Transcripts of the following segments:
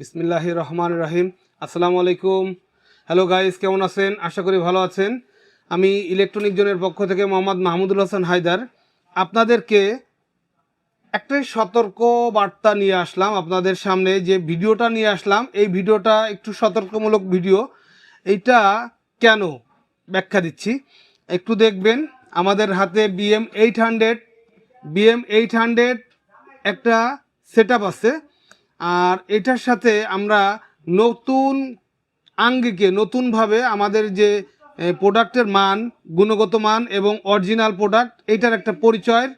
বিসমিল্লাহ রহমান রাহিম আসসালামু আলাইকুম হ্যালো গাইস কেমন আছেন? আশা করি ভালো আছেন। আমি ইলেকট্রনিক জোনের পক্ষ থেকে মোহাম্মদ মাহমুদুল হাসান হায়দার। আপনাদেরকে একটাই সতর্ক বার্তা নিয়ে আসলাম আপনাদের সামনে, যে ভিডিওটা নিয়ে আসলাম, এই ভিডিওটা একটু সতর্কমূলক ভিডিও। এইটা কেন ব্যাখ্যা দিচ্ছি? একটু দেখবেন, আমাদের হাতে BM eight hundred BM eight hundred একটা সেট আছে। আর এটার সাথে আমরা নতুন আঙ্গিকে, নতুনভাবে আমাদের যে প্রোডাক্টের মান, গুণগত মান এবং অরিজিনাল প্রোডাক্ট এটার একটা পরিচয়ের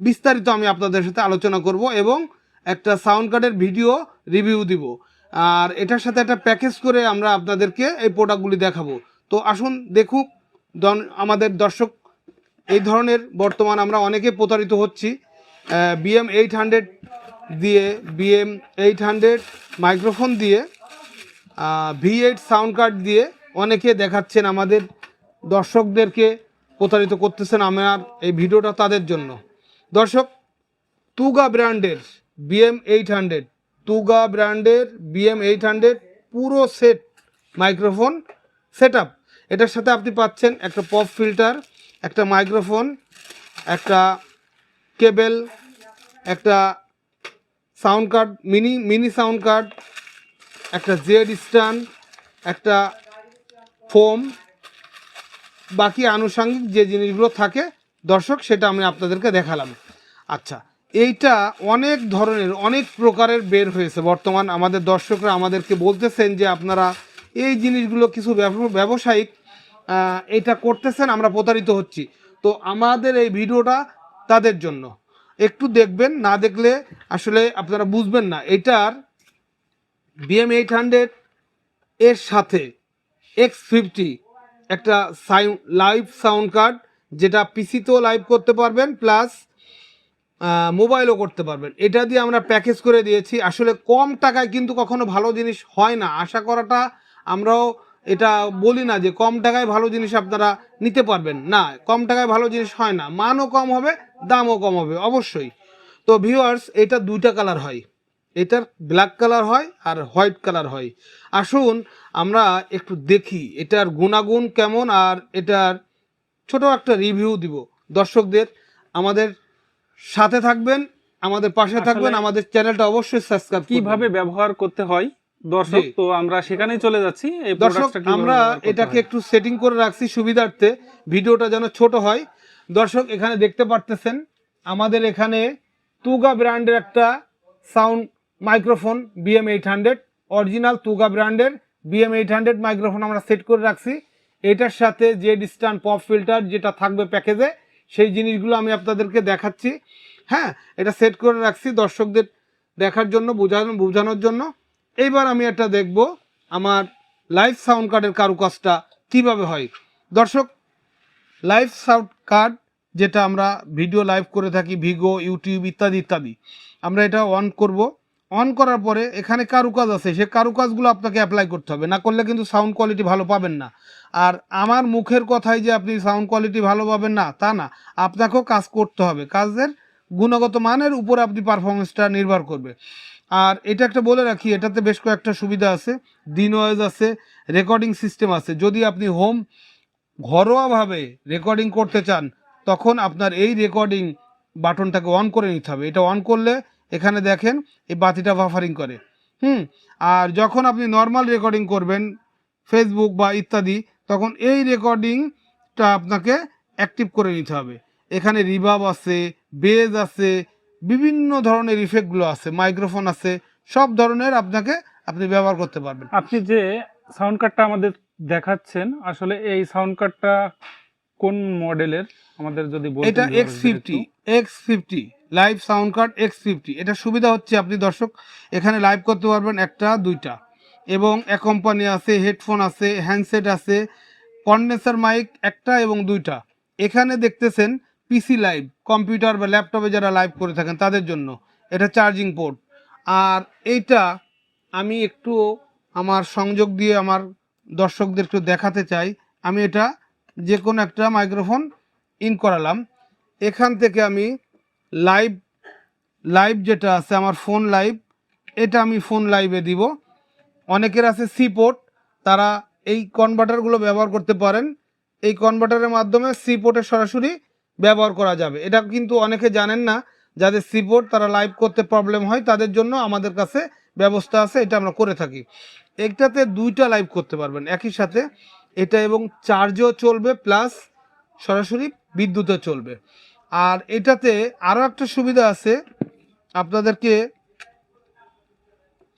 বিস্তারিত আমি আপনাদের সাথে আলোচনা করব এবং একটা সাউন্ড কার্ডের ভিডিও রিভিউ দিব। আর এটার সাথে একটা প্যাকেজ করে আমরা আপনাদেরকে এই প্রোডাক্টগুলি দেখাবো। তো আসুন দেখুক আমাদের দর্শক, এই ধরনের বর্তমান আমরা অনেকে প্রতারিত হচ্ছি। বিএম এইট হান্ড্রেড দিয়ে বিএম এইট হান্ড্রেড মাইক্রোফোন দিয়ে ভি এইট সাউন্ড কার্ড দিয়ে অনেকে দেখাচ্ছেন আমাদের দর্শকদেরকে প্রতারিত করতেছেন আমার এই ভিডিওটা তাদের জন্য। দর্শক তুগা ব্র্যান্ডের বিএম এইট হান্ড্রেড তুগা ব্র্যান্ডের বিএম এইট হান্ড্রেড পুরো সেট মাইক্রোফোন সেট আপ এটার সাথে আপনি পাচ্ছেন একটা পপ ফিল্টার একটা মাইক্রোফোন একটা কেবেল একটা sound card, mini mini sound card, একটা জেড স্ট্যান্ড, একটা ফোম, বাকি আনুষঙ্গিক যে জিনিসগুলো থাকে, দর্শক, সেটা আমি আপনাদেরকে দেখালাম। আচ্ছা এইটা অনেক ধরনের, অনেক প্রকারের বের হয়েছে। বর্তমান আমাদের দর্শকরা আমাদেরকে বলতেছেন যে আপনারা এই জিনিসগুলো কিছু ব্যব- ব্যবসায়িক এটা করতেছেন, আমরা প্রতারিত হচ্ছি। তো আমাদের এই ভিডিওটা তাদের জন্য। একটু দেখবেন, না দেখলে আসলে আপনারা বুঝবেন না। এটার বিএম এইট হান্ড্রেড এর সাথে এক্স ফিফটি একটা লাইভ সাউন্ড কার্ড যেটা পিসিতেও লাইভ করতে পারবেন প্লাস মোবাইলও করতে পারবেন। এটা দিয়ে আমরা প্যাকেজ করে দিয়েছি। আসলে কম টাকায় কিন্তু কখনো ভালো জিনিস হয় না। আশা করাটা আমরাও এটা বলি না যে কম টাকায় ভালো জিনিস আপনারা নিতে পারবেন। না কম টাকায় ভালো জিনিস হয় না। মানও কম হবে দামও কম হবে অবশ্যই। তো ভিউয়ার্স এটা দুইটা কালার হয়। এটার ব্ল্যাক কালার হয় আর হোয়াইট কালার হয়। আসুন আমরা একটু দেখি এটার গুণাগুণ কেমন আর এটার ছোট একটা রিভিউ দিব। দর্শকদের আমাদের সাথে থাকবেন আমাদের পাশে থাকবেন আমাদের চ্যানেলটা অবশ্যই সাবস্ক্রাইব কীভাবে ব্যবহার করতে হয় দর্শক তো আমরা সেখানেই চলে যাচ্ছি। দর্শক আমরা এটাকে একটু সেটিং করে রাখছি সুবিধার্থে। ভিডিওটা যেন ছোট হয়। দর্শক এখানে দেখতে পারতেছেন আমাদের এখানে তুগা ব্র্যান্ডের একটা sound microphone BM eight hundred original তুগা ব্র্যান্ডের বিএম এইট হান্ড্রেড মাইক্রোফোন আমরা সেট করে রাখছি। এটার সাথে যে ডিস্টান পপ ফিল্টার যেটা থাকবে প্যাকেজে সেই জিনিসগুলো আমি আপনাদেরকে দেখাচ্ছি। হ্যাঁ এটা সেট করে রাখছি দর্শকদের দেখার জন্য বোঝানো বোঝানোর জন্য। এইবার আমি এটা দেখব আমার লাইভ সাউন্ড কার্ডের কারুকাজটা কীভাবে হয়। দর্শক লাইভ সাউন্ড কার্ড যেটা আমরা ভিডিও লাইভ করে থাকি ভিগো ইউটিউব ইত্যাদি ইত্যাদি, আমরা এটা অন করব। অন করার পরে এখানে কারুকাজ আছে, সে কারুকাজগুলো আপনাকে অ্যাপ্লাই করতে হবে। না করলে কিন্তু সাউন্ড কোয়ালিটি ভালো পাবেন না। আর আমার মুখের কথাই যে আপনি সাউন্ড কোয়ালিটি ভালো পাবেন না, তা না। আপনাকেও কাজ করতে হবে। কাজের গুণগত মানের উপর আপনি পারফরমেন্সটা নির্ভর করবে। আর এটা একটা বলে রাখি, এটাতে বেশ কয়েকটা সুবিধা আছে। দিন ওয়াইজ আছে, রেকর্ডিং সিস্টেম আছে। যদি আপনি হোম ঘরোয়াভাবে রেকর্ডিং করতে চান, তখন আপনার এই রেকর্ডিং বাটনটাকে অন করে নিতে হবে। এটা অন করলে এখানে দেখেন এই বাতিটা বাফারিং করে। হুম, আর যখন আপনি নর্মাল রেকর্ডিং করবেন ফেসবুক বা ইত্যাদি, তখন এই রেকর্ডিংটা আপনাকে অ্যাক্টিভ করে নিতে হবে। এখানে রিভাব আছে বেজ আছে বিভিন্ন ধরনের ইফেক্টগুলো আছে মাইক্রোফোন আছে সব ধরনের আপনাকে আপনি ব্যবহার করতে পারবেন। আপনি যে সাউন্ড কার্ডটা আমাদের দেখাচ্ছেন আসলে এই সাউন্ড কার্ডটা কোন মডেলের আমাদের যদি এটা X fifty. X fifty live sound card X fifty এটা সুবিধা হচ্ছে আপনি দর্শক এখানে লাইভ করতে পারবেন একটা দুইটা। এবং এক কোম্পানি আছে হেডফোন আছে হ্যান্ডসেট আছে কন্ডেন্সার মাইক একটা এবং দুইটা। এখানে দেখতেছেন পিসি লাইভ কম্পিউটার বা ল্যাপটপে যারা লাইভ করে থাকেন, তাদের জন্য। এটা চার্জিং পোর্ট আর এইটা আমি একটু আমার সংযোগ দিয়ে আমার দর্শকদের একটু দেখাতে চাই। আমি এটা যে কোনো একটা মাইক্রোফোন ইন করালাম। এখান থেকে আমি লাইভ লাইভ যেটা আছে, আমার ফোন লাইভ এটা আমি ফোন লাইভে দিব। অনেকের আছে সি পোর্ট তারা এই কনভার্টারগুলো ব্যবহার করতে পারেন। এই কনভার্টারের মাধ্যমে সি পোর্টে সরাসরি ব্যবহার করা যাবে। এটা কিন্তু অনেকে জানেন না, যাদের সি পোর্ট তারা লাইভ করতে প্রবলেম হয়, তাদের জন্য আমাদের কাছে ব্যবস্থা আছে, এটা আমরা করে থাকি। একটাতে দুইটা লাইভ করতে পারবেন, একই সাথে। এটা এবং চার্জও চলবে প্লাস সরাসরি বিদ্যুতও চলবে। আর এটাতে আরও একটা সুবিধা আছে, আপনাদেরকে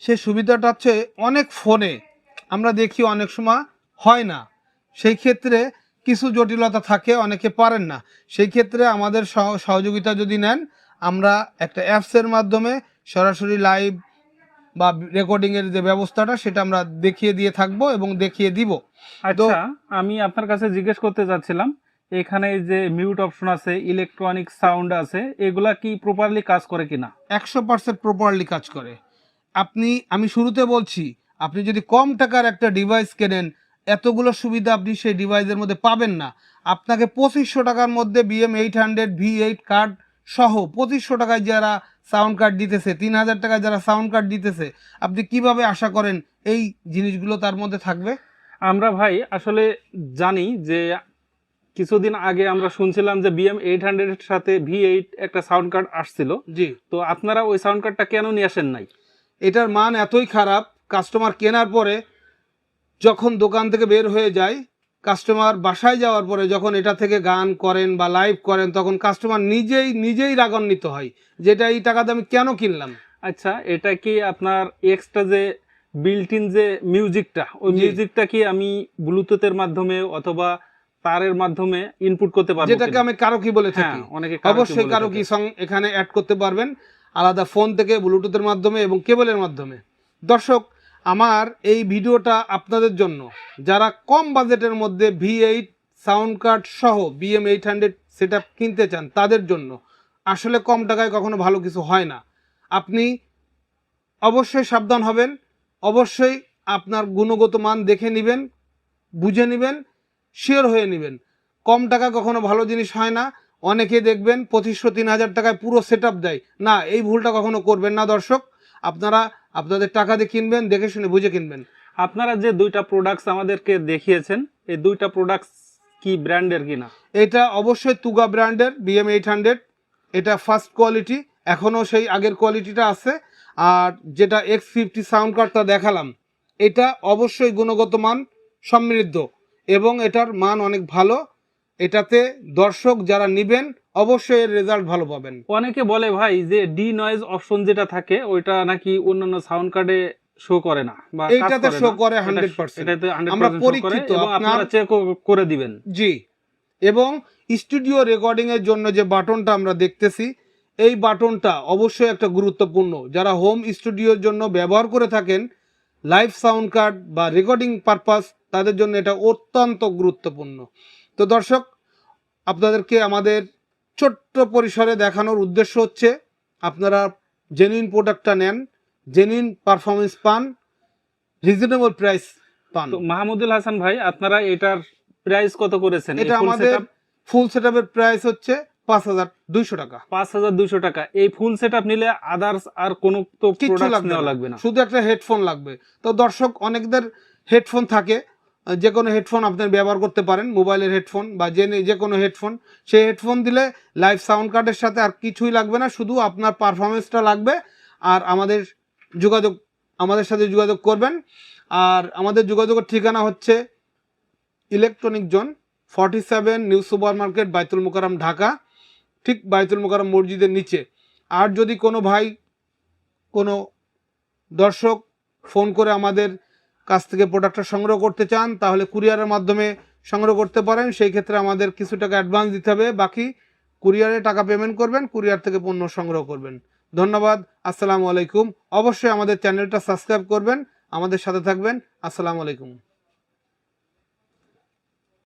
সে সুবিধাটা হচ্ছে অনেক ফোনে আমরা দেখি অনেক সময় হয় না। সেই ক্ষেত্রে কিছু জটিলতা থাকে অনেকে পারেন না। সেই ক্ষেত্রে আমাদের সহ- সহযোগিতা যদি নেন আমরা একটা অ্যাপসের মাধ্যমে সরাসরি লাইভ বা রেকর্ডিংয়ের যে ব্যবস্থাটা সেটা আমরা দেখিয়ে দিয়ে থাকব এবং দেখিয়ে দিব। আচ্ছা আমি আপনার কাছে জিজ্ঞেস করতে চাচ্ছিলাম এখানে যে মিউট অপশন আছে ইলেকট্রনিক সাউন্ড আছে এগুলা কি প্রপারলি কাজ করে কিনা? একশো পার্সেন্ট প্রপারলি কাজ করে। আপনি আমি শুরুতে বলছি আপনি যদি কম টাকার একটা ডিভাইস কেনেন এতগুলো সুবিধা আপনি সেই ডিভাইসের মধ্যে পাবেন না। আপনাকে পঁচিশশো টাকার মধ্যে BM eight hundred V eight card সহ পঁচিশশো টাকায় যারা সাউন্ড কার্ড দিতেছে তিন হাজার টাকায় যারা সাউন্ড কার্ড দিতেছে আপনি কীভাবে আশা করেন এই জিনিসগুলো তার মধ্যে থাকবে? আমরা ভাই আসলে জানি যে কিছুদিন আগে আমরা শুনছিলাম যে বিএম এইট হান্ড্রেডের সাথে ভি এইট একটা সাউন্ড কার্ড আসছিল। জি। তো আপনারা ওই সাউন্ড কার্ডটা কেন নিয়ে আসেন নাই? এটার মান এতই খারাপ কাস্টমার কেনার পরে যখন দোকান থেকে বের হয়ে যায় কাস্টমার বাসায় যাওয়ার পরে যখন এটা থেকে গান করেন বা লাইভ করেন তখন কাস্টমার নিজেই নিজেই রাগান্বিত হয় যেটা এই টাকাতে আমি কেন কিনলাম? আচ্ছা এটা কি আপনার এক্সট্রা যে বিল্ট ইন যে মিউজিকটা ওই মিউজিকটা কি আমি ব্লুটুথের মাধ্যমে অথবা তারের মাধ্যমে ইনপুট করতে পারব যেটাকে আমি কারও কি বলে হ্যাঁ থাকি অনেকে অবশ্যই কারও কি সং এখানে অ্যাড করতে পারবেন। আলাদা ফোন থেকে ব্লুটুথের মাধ্যমে এবং কেবলের মাধ্যমে। দর্শক আমার এই ভিডিওটা আপনাদের জন্য। যারা কম বাজেটের মধ্যে ভি এইট, সাউন্ড কার্ড সহ বিএম এইট হান্ড্রেড সেট কিনতে চান, তাদের জন্য। আসলে কম টাকায় কখনো ভালো কিছু হয় না। আপনি অবশ্যই সাবধান হবেন, অবশ্যই আপনার গুণগত মান দেখে নেবেন, বুঝে নেবেন, শিওর হয়ে নেবেন। কম টাকা কখনো ভালো জিনিস হয় না। অনেকে দেখবেন পঁচিশশো তিন হাজার টাকায় পুরো সেট দেয়। না, এই ভুলটা কখনো করবেন না দর্শক। আপনারা আপনাদের টাকা দিয়ে কিনবেন দেখে শুনে বুঝে কিনবেন। আপনারা যে দুইটা প্রোডাক্টস আমাদেরকে দেখিয়েছেন এই দুইটা প্রোডাক্টস কি ব্র্যান্ডের কিনা? এটা অবশ্যই তুগা ব্র্যান্ডের বিএম এইট হান্ড্রেড এটা ফার্স্ট কোয়ালিটি এখনও সেই আগের কোয়ালিটিটা আছে। আর যেটা এক্স ফিফটি সাউন্ড কার্ডটা দেখালাম এটা অবশ্যই গুণগত মান সমৃদ্ধ এবং এটার মান অনেক ভালো। এটাতে দর্শক যারা নেবেন অবশ্যই এর রেজাল্ট ভালো পাবেন। অনেকে বলে ভাই যে ডি নয়েজ অপশন যেটা থাকে ওইটা নাকি অন্যান্য সাউন্ড কার্ডে শো করে না বা এইটাতে শো করে 100% এটাতে 100% আমরা পরীক্ষিত, আপনারা চেক করে দিবেন। জি এবং স্টুডিও রেকর্ডিং এর জন্য যে বাটনটা আমরা দেখতেছি এই বাটনটা অবশ্যই একটা গুরুত্বপূর্ণ। যারা হোম স্টুডিওর জন্য ব্যবহার করে থাকেন লাইভ সাউন্ড কার্ড বা রেকর্ডিং পারপাস তাদের জন্য এটা অত্যন্ত গুরুত্বপূর্ণ। তো দর্শক আপনাদেরকে আমাদের ছোট্ট পরিসরে দেখানোর উদ্দেশ্য হচ্ছে আপনারা জেনুইন প্রোডাক্টটা নেন জেনুইন পারফরমেন্স পান রিজনেবল প্রাইস পান। মাহমুদুল হাসান ভাই আপনারা এটার প্রাইস কত করেছেন? এটা আমাদের ফুল সেটআপের প্রাইস হচ্ছে পাঁচ হাজার দুইশো টাকা। পাঁচ হাজার দুইশো টাকা। এই ফুল সেট আপ নিলে আদার্স আর কোনো তো প্রোডাক্ট লাগবে না। শুধু একটা হেডফোন লাগবে। তো দর্শক অনেকদের হেডফোন থাকে। যে কোনো হেডফোন আপনার ব্যবহার করতে পারেন মোবাইলের হেডফোন বা যে যে কোনো হেডফোন সেই হেডফোন দিলে লাইভ সাউন্ড কার্ডের সাথে আর কিছুই লাগবে না, শুধু আপনার পারফরমেন্সটা লাগবে আর আমাদের যোগাযোগ, আমাদের সাথে যোগাযোগ করবেন। আর আমাদের যোগাযোগের ঠিকানা হচ্ছে electronic zone forty seven new super market Baitul Mokarram Dhaka. ঠিক বাইতুল মোকারাম মসজিদের নিচে। আর যদি কোনো ভাই, কোনো দর্শক ফোন করে আমাদের কাছ থেকে প্রোডাক্টটা সংগ্রহ করতে চান, তাহলে কুরিয়ারের মাধ্যমে সংগ্রহ করতে পারেন। সেই ক্ষেত্রে আমাদের কিছু টাকা অ্যাডভান্স দিতে হবে। বাকি কুরিয়ারে টাকা পেমেন্ট করবেন কুরিয়ার থেকে পণ্য সংগ্রহ করবেন। ধন্যবাদ, আসসালামু আলাইকুম। অবশ্যই আমাদের চ্যানেলটা সাবস্ক্রাইব করবেন। আমাদের সাথে থাকবেন। আসসালামু আলাইকুম।